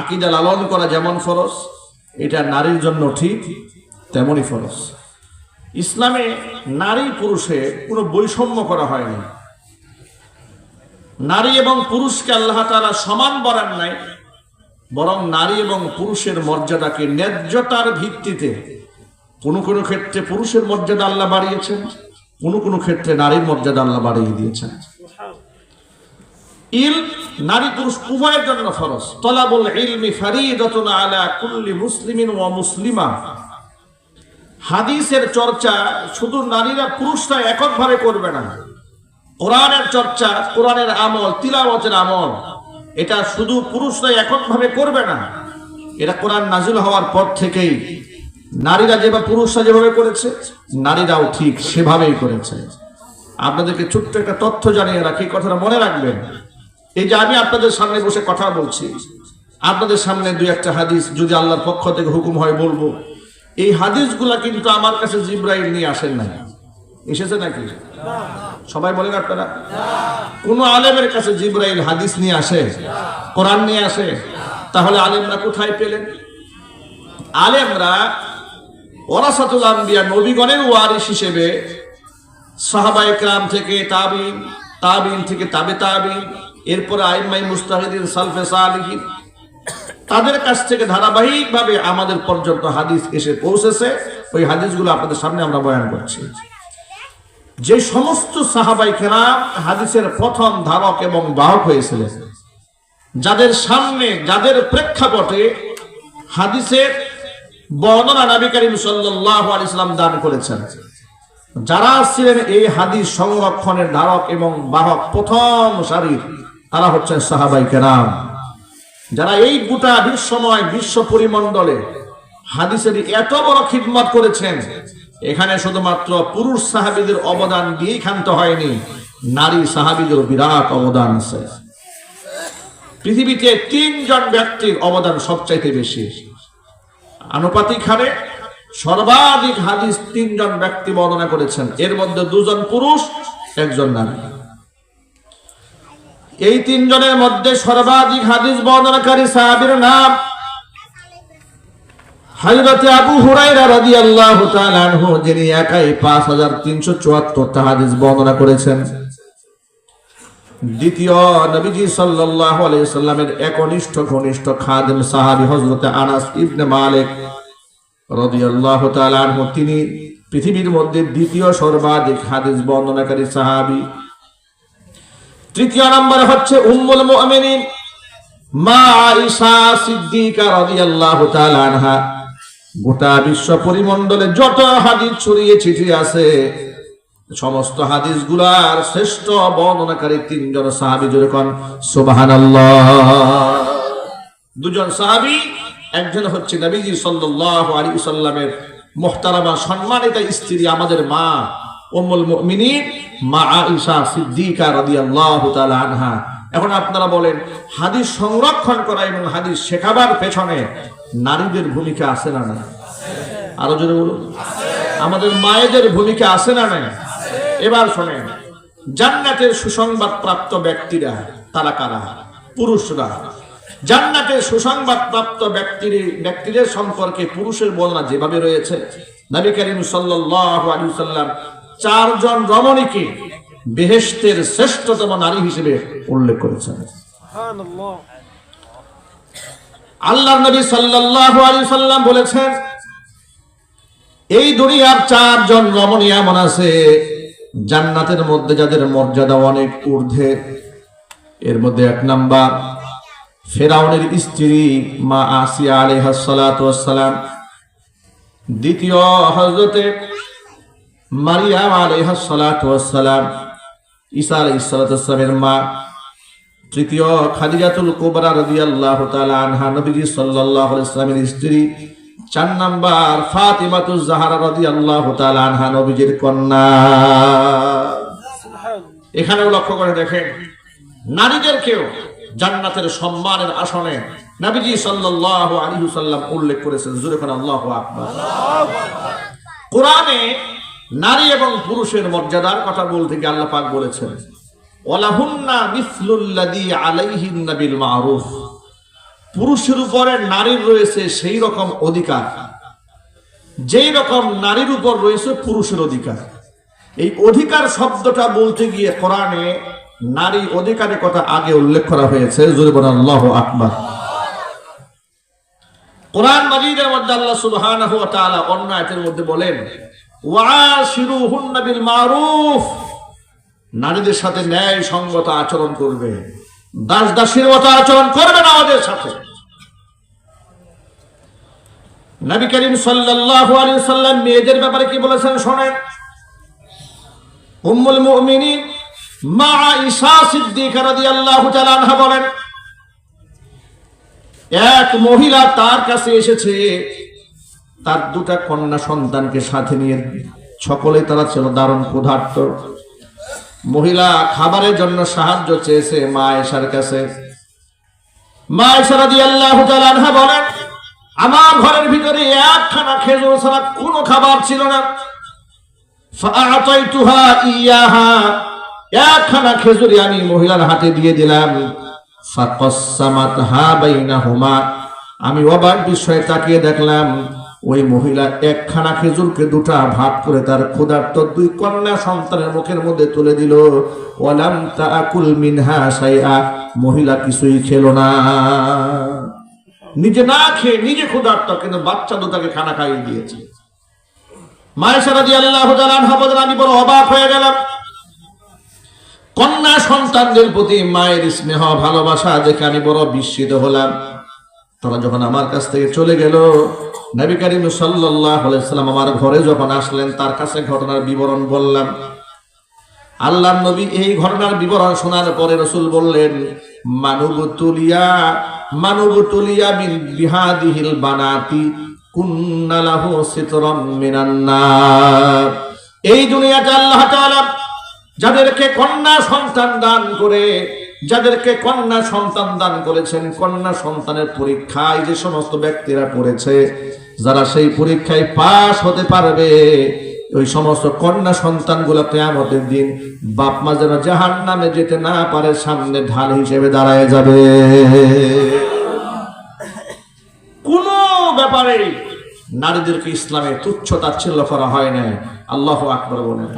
আকিদা লালন করা যেমন ফরজ, এটা নারীর জন্য ঠিক, তেমনই ফরজ। ইসলামে নারী পুরুষে কোনো বৈষম্য করা হয়নি। নারী এবং পুরুষকে আল্লাহ তারা সমান বলেন নাই, বরং নারী এবং পুরুষের মর্যাদাকে ন্যায্যতার ভিত্তিতে কোনো কোনো ক্ষেত্রে পুরুষের মর্যাদা আল্লাহ বাড়িয়েছেন, কোনো কোনো ক্ষেত্রে নারীর মর্যাদা আল্লাহ বাড়িয়ে দিয়েছেন। ইল, নারী পুরুষ উভয়ের জন্য ফরজ। তলাবুল ইলমি ফারিদাতুন আলা কুল্লি মুসলিমিন ওয়া মুসলিমা। হাদিসের চর্চা শুধু নারীরা পুরুষরা এককভাবে করবে না। কোরআনের চর্চা, কোরআনের আমল, তিলাওয়াতের আমল, এটা শুধু পুরুষরা এককভাবে করবে না। এটা কোরআন নাজিল হওয়ার পর থেকেই নারীরা যেভাবে পুরুষরা যেভাবে করেছে, নারীরাও ঠিক সেভাবেই করেছে। আপনাদেরকে ছোট্ট একটা তথ্য জানিয়ে রাখি কথাটা মনে রাখবেন। এই যে আমি আপনাদের সামনে বসে কথা বলছি, আপনাদের সামনে দুই একটা হাদিস যদি আল্লাহর পক্ষ থেকে হুকুম হয় বলব। এই হাদিসগুলা কিন্তু আমার কাছে জিব্রাইল নিয়ে আসেন নাই। এসেছে নাকি? সবাই বলেন আপনারা। কোন আলেমের কাছে জিব্রাইল হাদিস নিয়ে আসে, কোরআন নিয়ে আসে, তাহলে আলেমরা কোথায় পেলেন? আলেমরা ওরাসাতুল আম্বিয়া নবীগণের ওয়ারিস হিসেবে সাহাবা একরাম থেকে তাবিন তাবিন থেকে তাবে তাবিন এরপরে আইমাই মুস্তাহিদিন সালফে সালিহিন তাদের কাছ থেকে ধারাবাহিকভাবে আমাদের পর্যন্ত হাদিস এসে পৌঁছেছে। ওই হাদিসগুলো আপনাদের সামনে আমরা বয়ান করছি। যে সমস্ত সাহাবাই কেরাম হাদিসের প্রথম ধারক এবং বাহক হয়েছিলেন, যাদের সামনে, যাদের প্রেক্ষাপটে হাদিসের বর্ণনা নবী করিম সাল্লাল্লাহু আলাইহি সাল্লাম দান করেছেন। যারা ছিলেন এই হাদিস সংরক্ষণের ধারক এবং বাহক প্রথম সারির তারা হচ্ছেন সাহাবাই কেরাম। যারা এই গোটা বিশ্বময় বিশ্ব পরিমণ্ডলে হাদিসের এত বড় খিদমত করেছেন, এখানে শুধুমাত্র পুরুষ সাহাবিদের অবদান দিয়েই ক্ষান্ত হয়নি, নারী সাহাবিদের বিরাট অবদান আছে। পৃথিবীতে তিনজন ব্যক্তির অবদান সবচাইতে বেশি। আনুপাতিক হারে সর্বাধিক হাদিস তিনজন ব্যক্তি বর্ণনা করেছেন, এর মধ্যে দুজন পুরুষ, একজন নারী। এই তিনজনের মধ্যে সর্বাধিক হাদিস বর্ণনাকারী সাহাবীর নাম হযরতে আবু হুরায়রা রাদিয়াল্লাহু তাআলা আনহু, যিনি একাই 5374 টা হাদিস বর্ণনা করেছেন। দ্বিতীয় নবীজি সাল্লাল্লাহু আলাইহি সাল্লামের একনিষ্ঠ ঘনিষ্ঠ খাদেম সাহাবী হযরতে আনাস ইবনে মালিক রাদিয়াল্লাহু তাআলা আনহু, তিনি পৃথিবীর মধ্যে দ্বিতীয় সর্বাধিক হাদিস বর্ণনাকারী সাহাবী। তৃতীয় নম্বর হচ্ছে উম্মুল মুমিনিন মা আয়েশা সিদ্দিকা রাদিয়াল্লাহু তাআলা আনহা। গোটা বিশ্ব পরিমণ্ডলে যত হাদিস ছড়িয়ে ছিটিয়ে আছে, সমস্ত হাদিসগুলার শ্রেষ্ঠ বর্ণনাকারী তিনজন সাহাবী যেরকম সুবহানাল্লাহ। দুজন সাহাবী, একজন হচ্ছে নবীজি সাল্লাল্লাহু আলাইহি সাল্লামের মুহতারামা সম্মানিতা স্ত্রী, আমাদের মা। মুমিনিন মা সিদ্দিকা এখন আপনারা বলেন, হাদিস সংরক্ষণ করা এবং হাদিস শেখাবার পেছনে নারীদের ভূমিকা আছে না না আরও জোরে বলুন। আমাদের মায়েদের ভূমিকা আছে না না এবার শোনেন, জান্নাতের সুসংবাদ প্রাপ্ত ব্যক্তিরা তারা কারা? পুরুষরা। জান্নাতের সুসংবাদ প্রাপ্ত ব্যক্তির, ব্যক্তিদের সম্পর্কে পুরুষের বর্ণনা যেভাবে রয়েছে, নবী করিম সাল্লাল্লাহু আলাইহি সাল্লাম চারজন রমণীকে বেহেশতের শ্রেষ্ঠতম নারী হিসেবে উল্লেখ করেছেন। আল্লাহ নবী সাল্লাল্লাহু সাল্লাম বলেছেন, এই দুনিয়ার চারজন রমণী এমন আছে, জান্নাতের মধ্যে যাদের মর্যাদা অনেক ঊর্ধ্বে। এর মধ্যে এক নাম্বার, ফেরাউনের স্ত্রী মা আসিয়া আলাইহিস দ্বিতীয় হযরতে মারিয়াম ওয়াসসালাম ঈসা আলাইহিস মা তৃতীয় খাদিজাতুল কুবরা রাদিয়াল্লাহু তাআলা আনহা নবীজি সাল্লাল্লাহু আলাইহি সাল্লামের স্ত্রী চার নাম্বার ফাতিমাতুজ জাহরা রাদিয়াল্লাহু তাআলা আনহা নবীজির কন্যা। এখানেও লক্ষ্য করে দেখেন নারীদেরকেও জান্নাতের সম্মানের আসনে নবীজি সাল্লাল্লাহু আলাইহি সাল্লাম উল্লেখ করেছেন জোরে করে আল্লাহু আকবার। কোরআনে নারী এবং পুরুষের মর্যাদার কথা বলতে গিয়ে আল্লাহ পাক বলেছেন, ওয়ালাহুন্না মিসলুল্লাযী আলাইহিন্না বিল মারুফ পুরুষের উপরে নারীর রয়েছে সেই রকম অধিকার। যেই রকম নারীর উপর রয়েছে পুরুষের অধিকার। এই অধিকার শব্দটা বলতে গিয়ে কোরআনে নারী অধিকারের কথা আগে উল্লেখ করা হয়েছে। আল্লাহ আকবার। কোরআন মাজিদের মধ্যে আল্লাহ সুবহানাহু ওয়া তাআলা অন্য আয়াতের মধ্যে বলেন নারীদের সাথে ন্যায় সঙ্গত আচরণ করবে। দাস দাসীর মতো আচরণ করবে না আমাদের সাথে। নবী করিম সাল্লাল্লাহু আলাইহি সাল্লাম মেয়েদের ব্যাপারে কি বলেছেন শোনেন? উম্মুল মুমিনিন মা আয়েশা সিদ্দিকা রাদিয়াল্লাহু তাআলা বলেন, এক মহিলা তার কাছে এসেছে তার দুটা কন্যা সন্তানকে সাথে নিয়ে সকলে তারা ছিল দারুণ ক্ষুধার্ত। মহিলা খাবারের জন্য সাহায্য চেয়েছে মা এসার কাছে। মা এসারা দিয়ে আল্লাহ বলেন, আমার ঘরের ভিতরে একখানা খেজুর ছাড়া কোনো খাবার ছিল না। একখানা খেজুরি আমি মহিলার হাতে দিয়ে দিলাম। আমি অবাক বিষয়ে তাকিয়ে দেখলাম ওই মহিলা একখানা খেজুরকে দুটা ভাগ করে তার ক্ষুধার্ত দুই কন্যা সন্তানের মুখের মধ্যে তুলে দিল। ওয়ালাম তাকুল মিনহা শাইআ। মহিলা কিছুই খেলো না। নিজে না খেয়ে নিজে ক্ষুধার্ত, কিন্তু বাচ্চা দুটাকে খানা খাইয়ে দিয়েছে। মায়ের মায়েশারা দিয়ে আল্লাহ আমি বড় অবাক হয়ে গেলাম। কন্যা সন্তানদের প্রতি মায়ের স্নেহ ভালোবাসা দেখে আমি বড় বিস্মিত হলাম। তারা যখন আমার কাছ থেকে চলে গেল, নবী করিম সাল্লাল্লাহু আলাইহি সাল্লাম আমার ঘরে যখন আসলেন, তার কাছে ঘটনার বিবরণ বললাম। আল্লাহ নবী এই ঘটনার বিবরণ শোনার পরে রসুল বললেন মানব তুলিয়া মানব তুলিয়া বিল বিহাদিহিল বানাতি কুন্নালাহু সিতরাম মিনান নার। এই দুনিয়াতে আল্লাহ তাআলা যাদেরকে কন্যা সন্তান দান করে যাদেরকে কন্যা সন্তান দান করেছেন, কন্যা সন্তানের পরীক্ষায় যে সমস্ত ব্যক্তিরা পড়েছে, যারা সেই পরীক্ষায় পাশ হতে পারবে, ওই সমস্ত কন্যা সন্তানগুলো কেয়ামতের দিন বাপ মা যেন জাহান নামে যেতে না পারে, সামনে ঢাল হিসেবে দাঁড়ায় যাবে। কোন ব্যাপারে নারীদেরকে ইসলামে তুচ্ছ তাচ্ছিল্য করা হয় নাই। আল্লাহ আকবর বলেন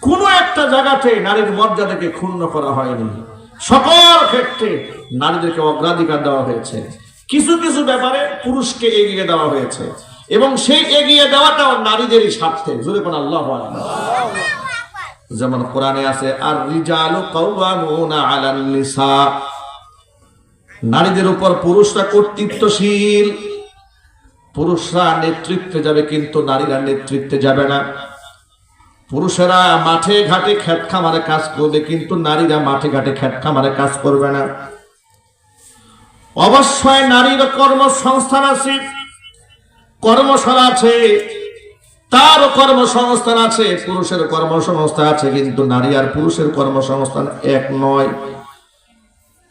কোন একটা জায়গাতে নারীর মর্যাদাকে ক্ষুণ্ণ করা হয়নি। সকল ক্ষেত্রে নারীদেরকে অগ্রাধিকার দেওয়া হয়েছে। কিছু কিছু ব্যাপারে পুরুষকে এগিয়ে দেওয়া হয়েছে। এবং সেই এগিয়ে দেওয়াটাও নারীদেরই স্বার্থে। জুড়ে কোন আল্লাহ যেমন কোরআনে আছে আর রিজালু কাওয়ামুনা আলান নিসা। নারীদের উপর পুরুষরা কর্তৃত্বশীল। পুরুষরা নেতৃত্বে যাবে কিন্তু নারীরা নেতৃত্বে যাবে না। পুরুষেরা মাঠে ঘাটে খেত খামারে কাজ করবে কিন্তু নারীরা মাঠে ঘাটে খেত খামারে কাজ করবে না। অবশ্যই নারীর কর্মসংস্থান আছে, কর্মশালা আছে তার কর্মসংস্থান আছে, পুরুষের কর্মসংস্থান আছে, কিন্তু নারী আর পুরুষের কর্মসংস্থান এক নয়।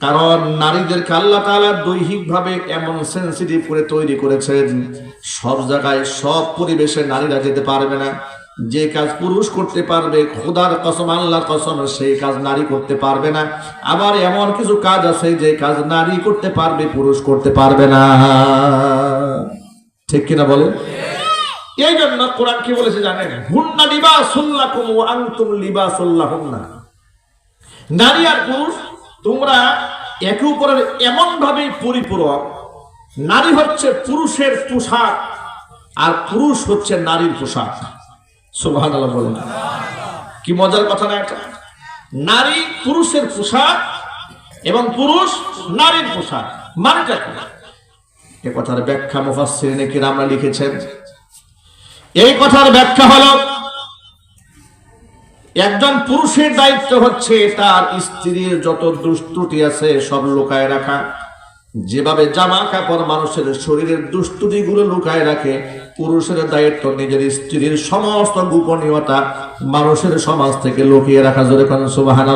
কারণ নারীদেরকে আল্লাহ তাআলা দৈহিক ভাবে এমন সেন্সিটিভ করে তৈরি করেছেন। সব জায়গায়, সব পরিবেশে নারীরা যেতে পারবে না। যে কাজ পুরুষ করতে পারবে, খোদার কসম, আল্লাহর কসম, সেই কাজ নারী করতে পারবে না। আবার এমন কিছু কাজ আছে যে কাজ নারী করতে পারবে, পুরুষ করতে পারবে না। ঠিক কিনা বলেন? এই জন্য কোরআন কি বলেছে জানেন? হুন্না লিবাসুল্লাকুম ওয়া আনতুম লিবাসুল্লাহুন্না নারী আর পুরুষ তোমরা একে উপরের এমন ভাবে পরিপূরক। নারী হচ্ছে পুরুষের পোশাক, আর পুরুষ হচ্ছে নারীর পোশাক। সুবহান বলেন। কি মজার কথা না এটা? নারী পুরুষের পোশাক এবং পুরুষ নারীর পোশাক। মানেটা কি? এ কথার ব্যাখ্যা মুফাসসিরিনে কিরামরা লিখেছেন। এই কথার ব্যাখ্যা হলো একজন পুরুষের দায়িত্ব হচ্ছে তার স্ত্রীর যত দুষ্টুটি আছে সব লুকায় রাখা। যেভাবে জামা কাপড় মানুষের শরীরের দুষ্টুটি গুলো লুকায় রাখে, পুরুষের দায়িত্ব নিজের স্ত্রীর সমস্ত গোপনীয়তা মানুষের সমাজ থেকে লুকিয়ে রাখা। জোরে সুবাহান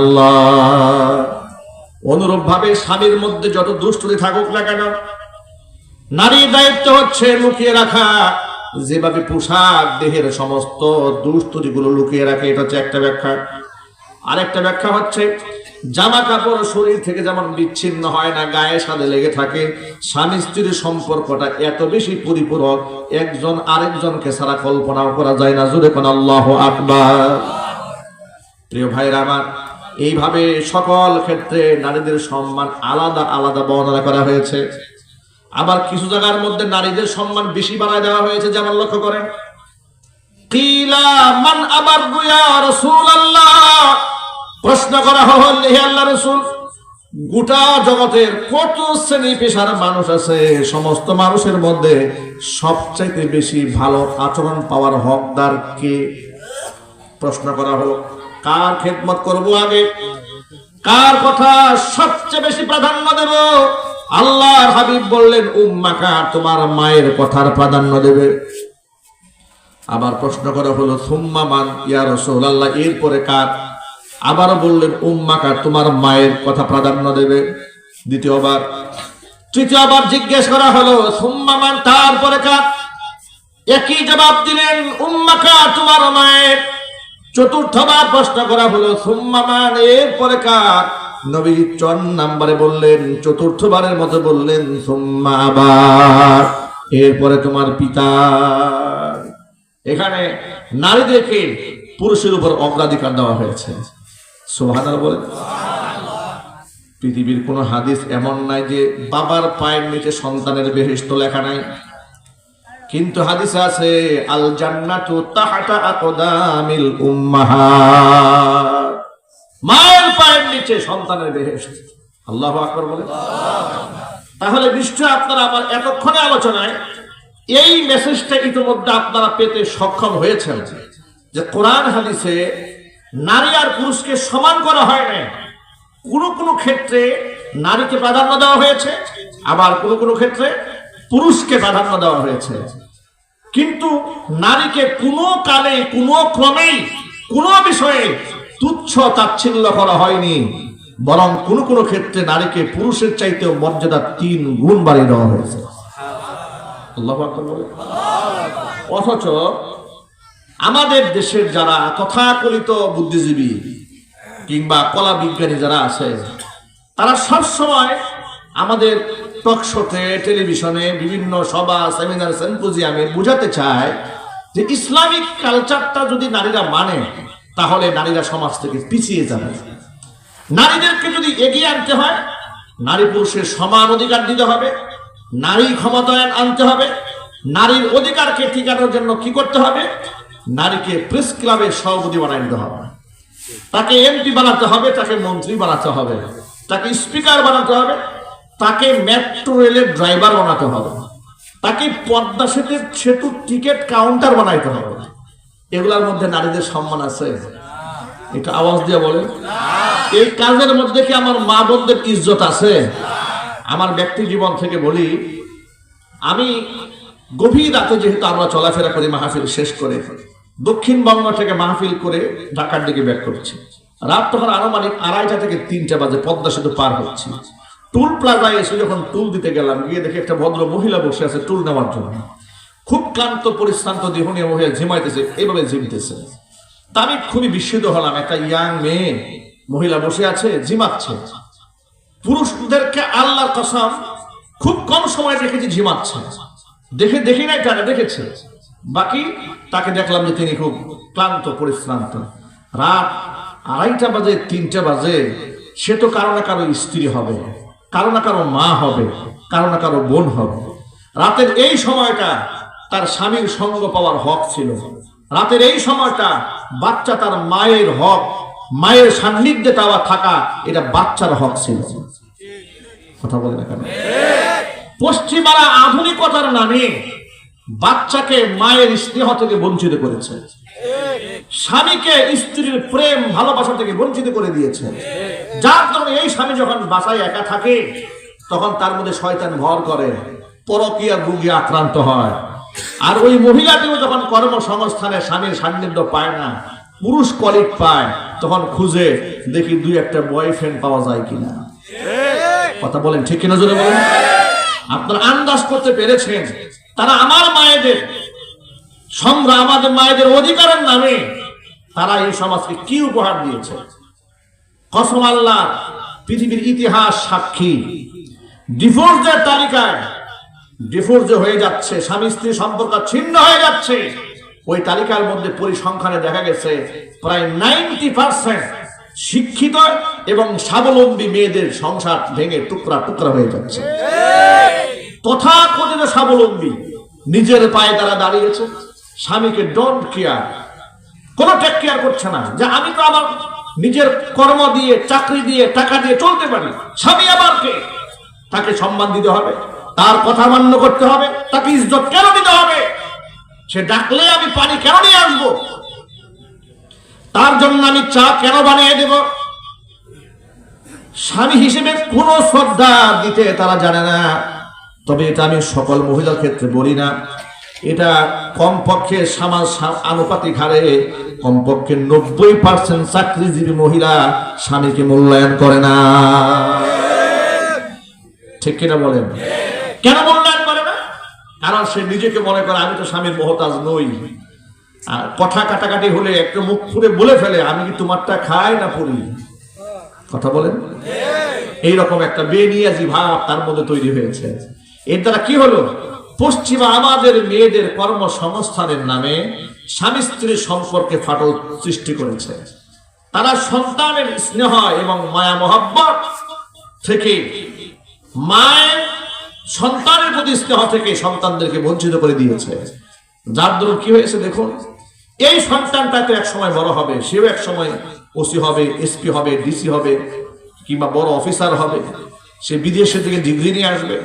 অনুরূপ ভাবে স্বামীর মধ্যে যত দুষ্টুটি থাকুক না কেন, নারীর দায়িত্ব হচ্ছে লুকিয়ে রাখা। যেভাবে পোশাক, দেহের সমস্ত দুষ্টুরিগুলো লুকিয়ে রাখে, এটা হচ্ছে একটা ব্যাখ্যা। আরেকটা ব্যাখ্যা হচ্ছে জামা কাপড় শরীর থেকে যেমন বিচ্ছিন্ন হয় না, গায়ে সাদে লেগে থাকে, স্বামী স্ত্রীর সম্পর্কটা এত বেশি পরিপূরক, একজন আরেকজনকে সারা কল্পনাও করা যায় না। জুড়ে কোন আল্লাহ আকবার। প্রিয় ভাইরা আমার, এইভাবে সকল ক্ষেত্রে নারীদের সম্মান আলাদা আলাদা বর্ণনা করা হয়েছে। আবার কিছু জায়গার মধ্যে নারীদের সম্মান বেশি বাড়ায় দেওয়া হয়েছে, যেমন লক্ষ্য করেন। প্রশ্ন করা হল আল্লাহ রসুল, গোটা জগতের কত শ্রেণি পেশার মানুষ আছে, সমস্ত মানুষের মধ্যে সবচাইতে বেশি ভালো আচরণ পাওয়ার হকদার কে? প্রশ্ন করা হলো, কার খেদমত করব আগে? কার কথা সবচেয়ে বেশি প্রাধান্য দেব? আল্লাহর হাবিব বললেন, উম্মাকা, তোমার মায়ের কথার প্রাধান্য দেবে। আবার প্রশ্ন করা হলো, সুম্মা মান, ইয়া রাসূলুল্লাহ? এরপরে কার? আবারও বললেন, উম্মাকা, তোমার মায়ের কথা প্রাধান্য দেবে। দ্বিতীয়বার। তৃতীয়বার জিজ্ঞেস করা হলো, সুম্মা মান, তারপরে কার? একই জবাব দিলেন, উম্মাকা, তোমার মায়ের। চতুর্থবার প্রশ্ন করা হলো, সুম্মা মান, এরপরে কার? নবী চন নাম্বারে বললেন, চতুর্থবারের মতো বললেন এরপরে তোমার পিতা। এখানে নারীদেরকে পুরুষের উপর অগ্রাধিকার দেওয়া হয়েছে। সুবহানাল্লাহ বলে পৃথিবীর কোন হাদিস এমন নাই যে বাবার পায়ের নিচে সন্তানের বেহেশত লেখা নাই। কিন্তু হাদিস আছে, আল জান্নাতু তাহাতা আকদামিল উম্মাহাত মায়ের পায়ের নিচে সন্তানের বেহেশত আল্লাহ আকবার বলে। তাহলে নিশ্চয় আপনারা আমার এতক্ষণে আলোচনায় এই মেসেজটা ইতিমধ্যে আপনারা পেতে সক্ষম হয়েছেন যে কোরআন হাদিসে নারী আর পুরুষকে সমান করা হয় না কোনো কোনো ক্ষেত্রে নারীকে প্রাধান্য দেওয়া হয়েছে, আবার কোনো কোনো ক্ষেত্রে পুরুষকে প্রাধান্য দেওয়া হয়েছে। কিন্তু নারীকে কোনো কালে, কোনো ক্রমেই, কোনো বিষয়ে তুচ্ছ তাচ্ছিল্য করা হয়নি, বরং কোন কোনো ক্ষেত্রে নারীকে পুরুষের চাইতেও মর্যাদা তিন গুণ বাড়িয়ে দেওয়া হয়েছে। অথচ আমাদের দেশের যারা তথাকথিত বুদ্ধিজীবী কিংবা কলা বিজ্ঞানী যারা আছে, তারা সব সময় আমাদের টকশোতে টেলিভিশনে, বিভিন্ন সভা, সেমিনার, সেম্পোজিয়ামে বুঝাতে চায় যে ইসলামিক কালচারটা যদি নারীরা মানে তাহলে নারীরা সমাজ থেকে পিছিয়ে যাবে। নারীদেরকে যদি এগিয়ে আনতে হয়, নারী পুরুষের সমান অধিকার দিতে হবে, নারী ক্ষমতায়ন আনতে হবে, নারীর অধিকারকে ঠিকানোর জন্য কি করতে হবে, নারীকে প্রেস ক্লাবের সভাপতি বানাই দিতে হবে। তাকে এমপি বানাতে হবে, তাকে মন্ত্রী বানাতে হবে, তাকে স্পিকার বানাতে হবে, তাকে মেট্রো রেলের ড্রাইভার বানাতে হবে, তাকে পদ্মা সেতুর সেতুর টিকিট কাউন্টার বানাইতে হবে। এগুলার মধ্যে নারীদের সম্মান আছে? এটা আওয়াজ দিয়ে বলে এই কাজের মধ্যে কি আমার মা বোনদের ইজ্জত আছে? আমার ব্যক্তি জীবন থেকে বলি, আমি গভীর রাতে যেহেতু আমরা চলাফেরা করি, মাহফিল শেষ করে দক্ষিণবঙ্গ থেকে মাহফিল করে ঢাকার দিকে ব্যাক করছি। রাত তখন আনুমানিক আড়াইটা থেকে তিনটা বাজে, পদ্মা সেতু পার হচ্ছি। টুল প্লাজায় এসে যখন টুল দিতে গেলাম, গিয়ে দেখি একটা ভদ্র মহিলা বসে আছে টুল নেওয়ার জন্য। খুব ক্লান্ত পরিশ্রান্ত দেহ নিয়ে মহিলা ঝিমাইতেছে এইভাবে ঝিমতেছে। তা আমি খুবই বিস্মিত হলাম, একটা ইয়াং মেয়ে, মহিলা বসে আছে, ঝিমাচ্ছে। পুরুষদেরকে আল্লাহর কসম, খুব কম সময় দেখেছি ঝিমাচ্ছে। দেখে দেখি নাই তারা, দেখেছে। বাকি তাকে দেখলাম যে তিনি খুব ক্লান্ত, পরিশ্রান্ত। রাত আড়াইটা বাজে, তিনটা বাজে, সে তো কারও না কারও স্ত্রী হবে, কারও না কারও মা হবে, কারও না কারও বোন হবে। রাতের এই সময়টা তার স্বামীর সঙ্গ পাওয়ার হক ছিল। রাতের এই সময়টা বাচ্চা তার মায়ের হক, মায়ের সান্নিধ্যে তাওয়া থাকা, এটা বাচ্চার হক ছিল। কথা বলে না কেন পশ্চিমারা আধুনিকতার নামে বাচ্চাকে মায়ের স্নেহ থেকে বঞ্চিত করেছে। স্বামীকে স্ত্রীর প্রেম, ভালোবাসা থেকে বঞ্চিত করে দিয়েছে। যার কারণে এই স্বামী যখন বাসায় একা থাকে, তখন তার মধ্যে শয়তান ভর করে পরকীয়ার রোগী আক্রান্ত হয়। আর ওই মহিলাটিও যখন কর্মসংস্থানে স্বামীর সান্নিধ্য পায় না, পুরুষ কলিগ পায়, তখন খুঁজে দেখি দুই একটা বয়ফ্রেন্ড পাওয়া যায় কিনা। কথা বলেন ঠিক কিনা জোরে বলেন? আপনারা আন্দাজ করতে পেরেছেন, তারা আমার মায়েদের সংগ্রাম আমাদের মায়েদের অধিকারের নামে তারা এই সমাজকে কি উপহার দিয়েছে? কসম আল্লাহ, পৃথিবীর ইতিহাস সাক্ষী। ডিভোর্সের তালিকায় ডিভোর্স হয়ে যাচ্ছে, স্বামী স্ত্রী সম্পর্ক ছিন্ন হয়ে যাচ্ছে, ওই তালিকার মধ্যে পরিসংখ্যানে দেখা গেছে, প্রায় নাইনটি পার্সেন্ট শিক্ষিত এবং স্বাবলম্বী মেয়েদের সংসার ভেঙে টুকরা টুকরা হয়ে যাচ্ছে। তথাকথিত স্বাবলম্বী নিজের পায়ে তারা দাঁড়িয়েছে, স্বামীকে ডোন্ট কেয়ার কোনো টেক কেয়ার করছে না, যে আমি তো আমার নিজের কর্ম দিয়ে, চাকরি দিয়ে, টাকা দিয়ে চলতে পারি, স্বামী আবার কে? তাকে সম্মান দিতে হবে। তার কথা মান্য করতে হবে, তাকে ইজ্জত কেন দিতে হবে? সে ডাকলে আমি পানি কেন নিয়ে আসব? তার জন্য আমি চা কেন বানিয়ে দেব? স্বামী হিসেবে কোনো শ্রদ্ধা দিতে তারা জানে না। তবে এটা আমি সকল মহিলার ক্ষেত্রে বলি না। এটা কমপক্ষে সমাজ আনুপাতিক হারে কমপক্ষে নব্বই পার্সেন্ট চাকরিজীবী মহিলা স্বামীকে মূল্যায়ন করে না। ঠিক কিনা বলেন? কেন মূল্যায়ন করে না? কারণ সে নিজেকে মনে করে, আমি তো স্বামীর মহতাজ নই। আর কথা কাটাকাটি হলে একটু মুখ ফুলে বলে ফেলে, আমি কি তোমারটা খাই না পড়ি কথা বলেন। এইরকম একটা বেনিয়াজি ভাব তার মধ্যে তৈরি হয়েছে। এর দ্বারা কি হলো? পশ্চিমা আমাদের মেয়েদের কর্মসংস্থানের নামে স্বামী স্ত্রীর সম্পর্কে ফাটল সৃষ্টি করেছে। তারা সন্তানের স্নেহ এবং মায়া মহাব্বত থেকে মায়ের সন্তানের প্রতি স্নেহ থেকে সন্তানদেরকে বঞ্চিত করে দিয়েছে। যার দরুন কি হয়েছে দেখুন, এই সন্তানটা তো এক সময় বড় হবে, সেও এক সময় ওসি হবে, এসপি হবে, ডিসি হবে, কিংবা বড় অফিসার হবে, সে বিদেশে থেকে ডিগ্রি নিয়ে আসবে।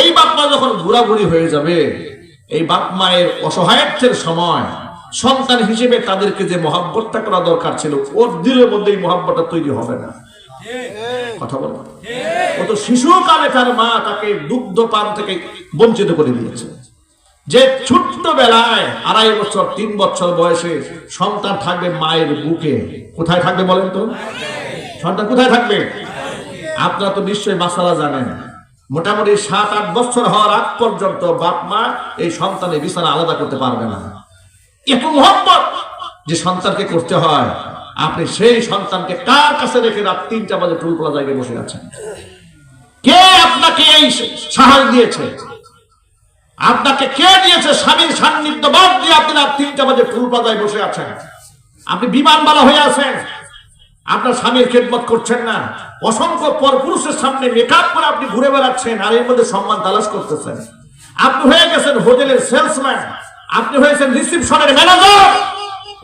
এই বাপমা যখন ঘোরাঘুরি হয়ে যাবে, এই বাপ মায়ের অসহায়ত্বের সময় সন্তান হিসেবে তাদেরকে যে মহাব্বতটা করা দরকার ছিল, ওর দিলের মধ্যে এই মহাব্বতটা তৈরি হবে না। কথা বলো। তার মা তাকে থেকে বঞ্চিত করে দিয়েছে। যে ছোট্ট বেলায় আড়াই বছর, তিন বছর বয়সে সন্তান থাকবে মায়ের বুকে, কোথায় থাকবে বলেন তো? সন্তান কোথায় থাকবে? আপনারা তো নিশ্চয়ই মাসালা জানেন। মোটামুটি সাত, আট বছর হওয়ার আগ পর্যন্ত বাপ মা এই সন্তানের বিছানা আলাদা করতে পারবে না। এত মোহাম্মত যে সন্তানকে করতে হয়। আপনি সেই সন্তানকে কার কাছে রেখে রাত তিনটা বাজে টুলপলা জায়গায় বসে আছেন? কে আপনাকে এই সাহস দিয়েছে? আপনাকে কে দিয়েছে স্বামীর সান্নিধ্য বাদ দিয়ে আপনি রাত তিনটা বাজে টুলপাতায় বসে আছেন? আপনি বিমানবালা হয়ে আছেন। আপনার স্বামীর খেদমত করছেন না। অসংখ্য পর পুরুষের সামনে মেকআপ করে আপনি ঘুরে বেড়াচ্ছেন আর এর মধ্যে সম্মান তালাশ করতেছেন। আপনি হয়ে গেছেন হোটেলের সেলসম্যান আপনি হয়েছেন রিসিপশনের ম্যানেজার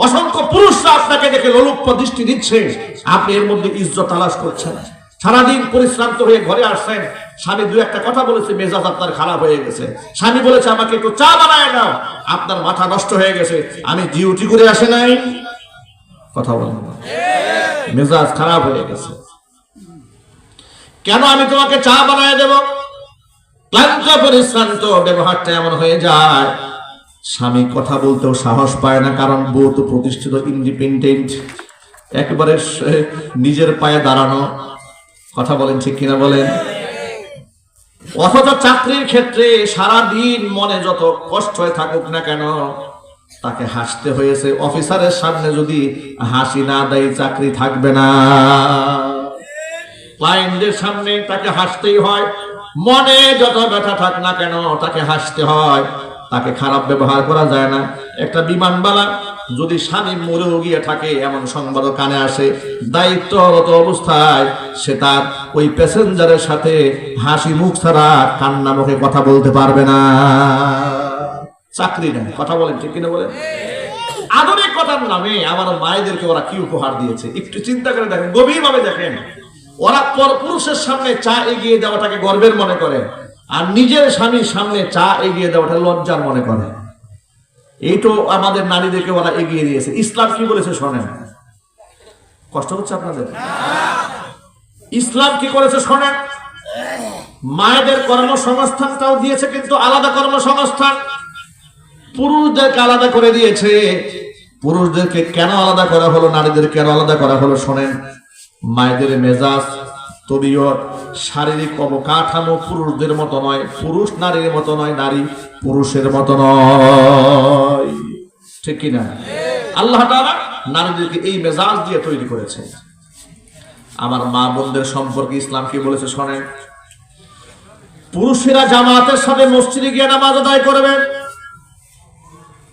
অসংখ্য পুরুষরা আপনাকে দেখে লোলুপ্য দৃষ্টি দিচ্ছে। আপনি এর মধ্যে ইজ্জত তালাশ করছেন। সারাদিন পরিশ্রান্ত হয়ে ঘরে আসছেন। স্বামী দু একটা কথা বলেছে, মেজাজ আপনার খারাপ হয়ে গেছে। স্বামী বলেছে, আমাকে একটু চা বানায় নাও। আপনার মাথা নষ্ট হয়ে গেছে। আমি ডিউটি করে আসে নাই। কথা বলেন না। মেজাজ খারাপ হয়ে গেছে। কেন আমি তোমাকে চা বানায় দেব? ক্লান্ত, পরিশ্রান্ত ব্যবহারটা এমন হয়ে যায়। স্বামী কথা বলতেও সাহস পায় না, কারণ বউ তো প্রতিষ্ঠিত ইন্ডিপেন্ডেন্ট একেবারে নিজের পায়ে দাঁড়ানো। কথা বলেন ঠিক কিনা বলেন? অথচ চাকরির ক্ষেত্রে সারা দিন মনে যত কষ্ট হয়ে থাকুক না কেন, তাকে হাসতে হয়েছে। অফিসারের সামনে যদি হাসি না দেয়, চাকরি থাকবে না। ক্লায়েন্টদের সামনে তাকে হাসতেই হয়। মনে যত ব্যথা থাক না কেন, তাকে হাসতে হয়। তাকে খারাপ ব্যবহার করা যায় না। একটা বিমানবালা যদি স্বামী মরেও গিয়ে থাকে, এমন সংবাদ কানে আসে, দায়িত্বরত অবস্থায় সে তার ওই প্যাসেঞ্জারের সাথে হাসি মুখ ছাড়া কান্না মুখে কথা বলতে পারবে না। চাকরি নেই। কথা বলেন, ঠিক কিনা বলেন? আধুনিক কথার নামে আমার মায়েদেরকে ওরা কি উপহার দিয়েছে? একটু চিন্তা করে দেখেন, গভীরভাবে দেখেন। ওরা পর পুরুষের সামনে চা এগিয়ে দেওয়াটাকে গর্বের মনে করে। আর নিজের স্বামীর সামনে চা এগিয়ে দেওয়াটা লজ্জার মনে করে। এই তো আমাদের নারীদেরকে ওরা এগিয়ে দিয়েছে। ইসলাম কি বলেছে শোনেন? কষ্ট হচ্ছে আপনাদের? ইসলাম কি করেছে শোনেন? মায়েদের কর্মসংস্থানটাও দিয়েছে, কিন্তু আলাদা কর্মসংস্থান। পুরুষদেরকে আলাদা করে দিয়েছে। পুরুষদেরকে কেন আলাদা করা হলো? নারীদের কেন আলাদা করা হলো? শোনেন, মায়েদের মেজাজ তবিয়ত শারীরিক অবকাঠামো পুরুষদের মতো নয়, পুরুষ নারীর মতো নয়, নারী পুরুষের মতো নয়। ঠিক কিনা? আল্লাহ তাআলা নারীদেরকে এই মেজাজ দিয়ে তৈরি করেছে। আমার মা বোনদের সম্পর্কে ইসলাম কি বলেছে শোনেন? পুরুষেরা জামাতের সাথে মসজিদে গিয়ে নামাজ আদায় করবে।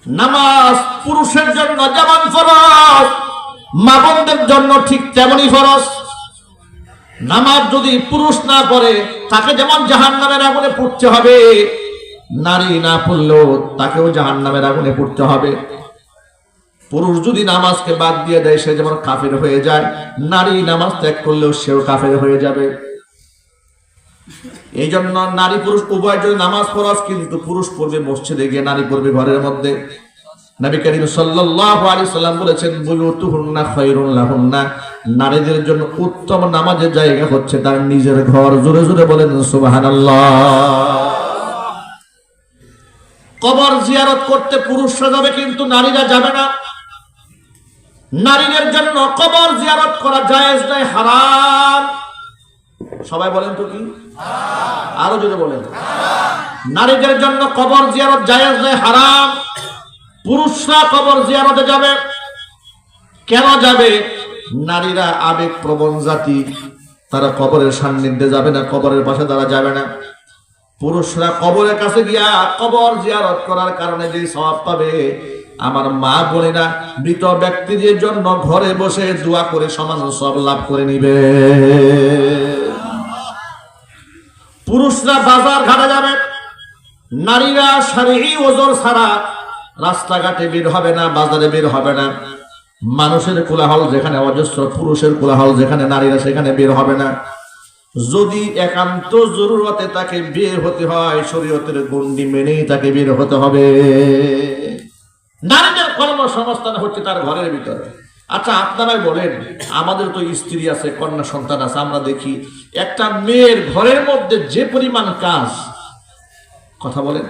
নামাজ পুরুষের জন্য যেমন ফরজ, মা বোনদের জন্য ঠিক তেমনই ফরজ। নামাজ যদি পুরুষ না পড়ে, তাকে যেমন জাহান নামের আগুনে পড়তে হবে, নারী না পড়লেও তাকেও জাহান নামের আগুনে পড়তে হবে। পুরুষ যদি নামাজকে বাদ দিয়ে দেয়, সে যেমন কাফের হয়ে যায়, নারী নামাজ ত্যাগ করলেও সেও কাফের হয়ে যাবে। এই জন্য নারী পুরুষ উভয় যদি নামাজ পড়াস কিন্তু পুরুষ পড়বে মসজিদে গিয়ে নারী পড়বে ঘরের মধ্যে। নবী করিম সাল্লাল্লাহু আলাইহি সাল্লাম বলেছেন, বুয়ুতুহুন্না খায়রুন লাহুন্না। নারীদের জন্য উত্তম নামাজের জায়গা হচ্ছে তার নিজের ঘর। জোরে জোরে বলেন সুবহানাল্লাহ। কবর জিয়ারত করতে পুরুষরা যাবে কিন্তু নারীরা যাবে না। নারীদের জন্য কবর জিয়ারত করা জায়েজ নয় হারাম। সবাই বলেন তো কি? আরও যদি বলেন। নারীদের জন্য কবর জিয়ারত জায়েজ নয় হারাম। পুরুষরা কবর জিয়ারতে যাবে। কেন যাবে? নারীরা আবেগ প্রবণ জাতি, তারা কবরের সান্নিধ্যে যাবে না, কবরের পাশে তারা যাবে না। পুরুষরা কবরের কাছে গিয়া কবর জিয়ারত করার কারণে যে সওয়াব পাবে, আমার মা বোনেরা মৃত ব্যক্তিদের জন্য ঘরে বসে দোয়া করে সমান সব লাভ করে নিবে। পুরুষরা বাজার ঘাটে যাবে, নারীরা শারীরিক ওজন ছাড়া, রাস্তাঘাটে বের হবে না, বাজারে বের হবে না। মানুষের কোলাহল যেখানে অজস্র, পুরুষের কোলাহল যেখানে নারীরা সেখানে বের হবে না। যদি একান্ত জরুরতে তাকে বের হতে হয়, শরীয়তের গন্ডি মেনেই তাকে বের হতে হবে। নারীদের কর্মসংস্থান হচ্ছে তার ঘরের ভিতরে। আচ্ছা আপনারাই বলেন, আমাদের তো স্ত্রী আছে, কন্যা সন্তান আছে, আমরা দেখি একটা মেয়ের ঘরের মধ্যে যে পরিমাণ কাজ, কথা বলেন।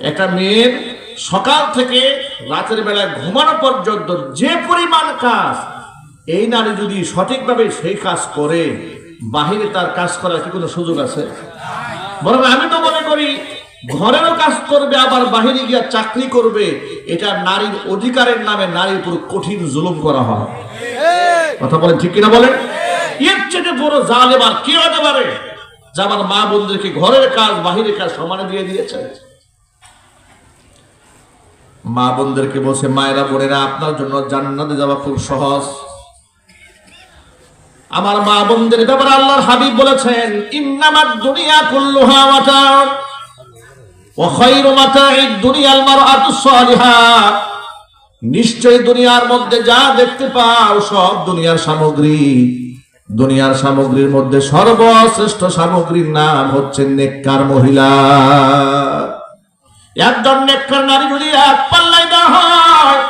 একটা মেয়ের সকাল থেকে রাতের বেলায় ঘুমানো পর্যন্ত যে পরিমাণ কাজ, এই নারী যদি সঠিকভাবে সেই কাজ করে, বাহিরে তার কাজ করার কি কোনো সুযোগ আছে? বরং আমি তো মনে করি, ঘরেরও কাজ করবে, আবার বাহিরে গিয়া চাকরি করবে, এটা নারীর অধিকারের নামে নারীর উপর কঠিন জুলুম করা হয়। কথা বলেন ঠিক কিনা বলেন? এর চেয়ে বড় জালেম আর কি হতে পারে, যে আমার মা বোনদেরকে ঘরের কাজ, বাহিরের কাজ সমানে দিয়ে দিয়েছে? মা বোনদেরকে বলছে, মায়েরা, বোনেরা, আপনার জন্য জান্নাতে যাওয়া খুব সহজ। আমার মা বোনদের ব্যাপারে আল্লাহর হাবিব বলেছেন, ইন্নামাদ দুনিয়া কুল্লুহা মাতাউন ওয়া খায়রু মাতাইদ দুনিয়াল মারআতু সালিহা। নিশ্চয় দুনিয়ার মধ্যে যা দেখতে পাও সব দুনিয়ার সামগ্রী। দুনিয়ার সামগ্রীর মধ্যে সর্বশ্রেষ্ঠ সামগ্রীর নাম হচ্ছে নেককার মহিলা। একজন নেকর নারী যদি এক পাল্লায় দেওয়া হয়,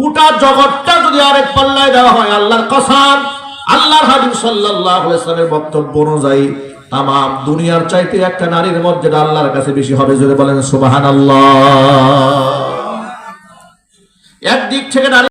গোটা জগৎটা যদি আরেক পাল্লায় দেওয়া হয়, আল্লাহর কসান আল্লাহর হাবিব সাল্লাহামের বক্তব্য অনুযায়ী তাম দুনিয়ার চাইতে একটা নারীর মধ্যে আল্লাহর কাছে বেশি হবে, যদি বলেন সুবাহান আল্লাহ একদিক থেকে নারী